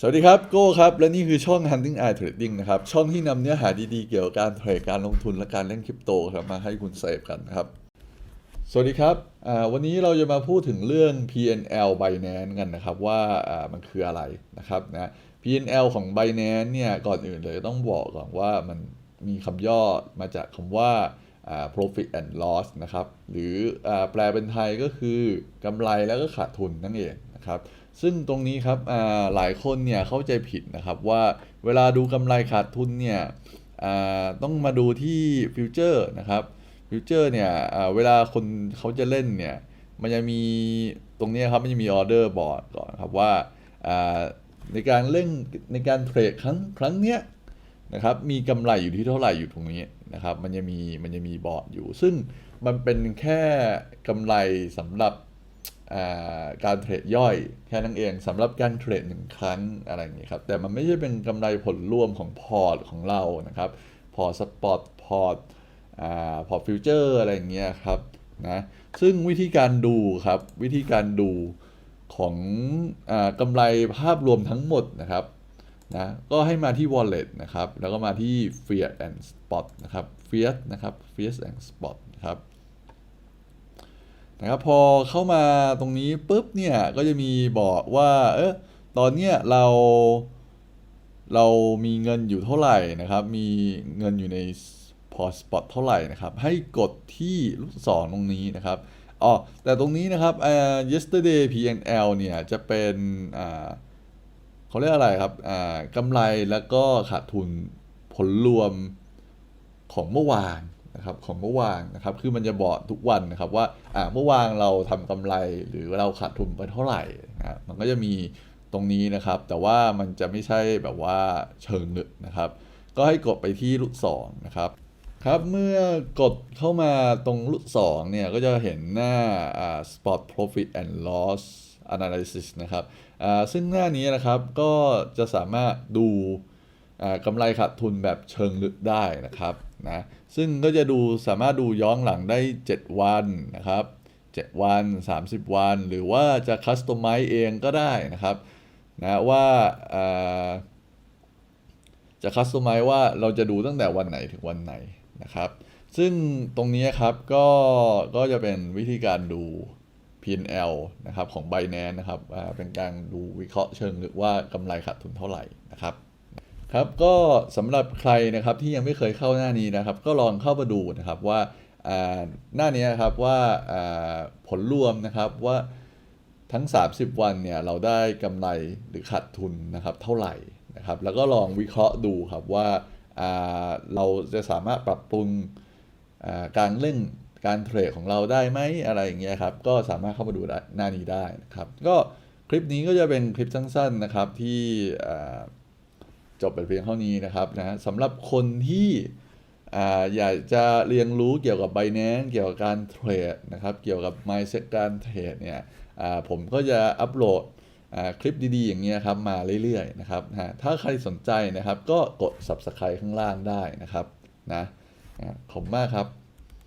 สวัสดีครับโก้ครับ และนี่คือช่อง Hunting Eye Trading นะครับ ช่องที่นำเนื้อหาดีๆ เกี่ยวกับการเทรดการลงทุนและการเล่นคริปโตครับมาให้คุณเสพกันครับ สวัสดีครับวันนี้เราจะมาพูดถึงเรื่อง PNL Binance กันนะครับว่ามันคืออะไรนะครับนะ PNL ของ Binance เนี่ยก่อนอื่นเลยต้องบอกก่อนว่ามันมีคำย่อมาจากคำว่า profit and loss นะครับหรืออแปลเป็นไทยก็คือกำไรแล้วก็ขาดทุนนั่นเอง นะครับซึ่งตรงนี้ครับหลายคนเนี่ยเข้าใจผิดนะครับว่าเวลาดูกำไรขาดทุนเนี่ยต้องมาดูที่ฟิวเจอร์นะครับฟิวเจอร์เนี่ยเวลาคนเขาจะเล่นเนี่ยมันจะมีตรงนี้ครับมันจะมีออเดอร์บอร์ดก่อนครับว่าในการเล่นในการเทรดครั้งครั้งเนี้ยนะครับมีกำไรอยู่ที่เท่าไหร่อยู่ตรงนี้นะครับมันจะมีมันจะมีบอร์ดอยู่ ซึ่งมันเป็นแค่กำไรสำหรับ การเทรดย่อยแค่นั้นเองสำหรับการเทรดหนึ่งครั้งอะไรอย่างนี้ครับ แต่มันไม่ใช่เป็นกำไรผลรวมของพอร์ตของเรานะครับ พอร์ตสปอตพอร์ตอ่าพอร์ตฟิวเจอร์อะไรอย่างเงี้ยครับนะซึ่งวิธีการดูครับ วิธีการดูของอกำไรภาพรวมทั้งหมดนะครับนะก็ให้มาที่ wallet นะครับ แล้วก็มาที่ fiat and spot นะครับ fiat นะครับ fiat and spot นะครับ นะครับพอเข้ามาตรงนี้ปุ๊บเนี่ยก็จะมีบอกว่าเออตอนเนี้ยเรา เรามีเงินอยู่เท่าไหร่นะครับ มีเงินอยู่ในพอสปอตเท่าไหร่นะครับ ให้กดที่ลูกศรตรงนี้นะครับอ๋อแต่ตรงนี้นะครับอ่า yesterday PNL เนี่ยจะเป็นอ่าเขาเรียกอะไรครับอ่ากำไรแล้วก็ขาดทุนผลรวมของเมื่อวาน นะครับของเมื่อวานนะครับคือมันจะบอกทุกวันนะครับว่าอ่าเมื่อวานเราทำกำไรหรือเราขาดทุนไปเท่าไหร่นะมันก็จะมีตรงนี้นะครับ แต่ว่ามันจะไม่ใช่แบบว่าเชิงลึกนะครับ ก็ให้กดไปที่ลูกศรนะครับครับเมื่อกดเข้ามาตรงลูกศรเนี่ยก็จะเห็นหน้าอ่า spot profit and loss analysis นะครับอ่าซึ่งหน้านี้นะครับก็จะสามารถดูอ่ากำไรขาดทุนแบบเชิงลึกได้นะครับ นะซึ่งก็จะดูสามารถดูย้อนหลังได้ 7 วันนะครับ 7 วัน 30 วัน หรือว่าจะคัสตอมไมซ์เองก็ได้นะครับนะว่าาจะคัสตอมไมซ์ว่าเราจะดูตั้งแต่วันไหนถึงวันไหนนะครับ ซึ่งตรงนี้ครับก็ก็จะเป็นวิธีการดู P&L นะครับของ Binance นะครับเป็นการดูวิเคราะห์เชิงลึกว่ากำไรขาดทุนเท่าไหร่นะครับ ครับก็สำหรับใครนะครับที่ยังไม่เคยเข้าหน้านี้นะครับ ก็ลองเข้ามาดูนะครับว่าอ่าหน้านี้นะครับว่าอ่าผลรวมนะครับว่าทั้ง 30 วันเนี่ยเราได้กำไรหรือขาดทุนนะครับเท่าไหร่นะครับ แล้วก็ลองวิเคราะห์ดูครับว่าอ่าเราจะสามารถปรับปรุงอ่าการเล่นการเทรดของเราได้ไหมอะไรอย่างเงี้ยครับก็สามารถเข้ามาดูได้หน้านี้ได้นะครับ ก็คลิปนี้ก็จะเป็นคลิปสั้นๆนะครับที่อ่า จบไปเพียงเท่านี้นะครับนะสำหรับคนที่ออยากจะเรียนรู้เกี่ยวกับ Binance เกี่ยวกับการเทรดนะครับ เกี่ยวกับ mindset การเทรดเนี่ยอ่าผมก็จะอัปโหลดอ่าคลิปดีๆ อย่างเงี้ยครับมาเรื่อยๆนะครับนะถ้าใครสนใจนะครับก็กด subscribe ข้างล่างได้นะครับนะนะขอบคุณมากครับ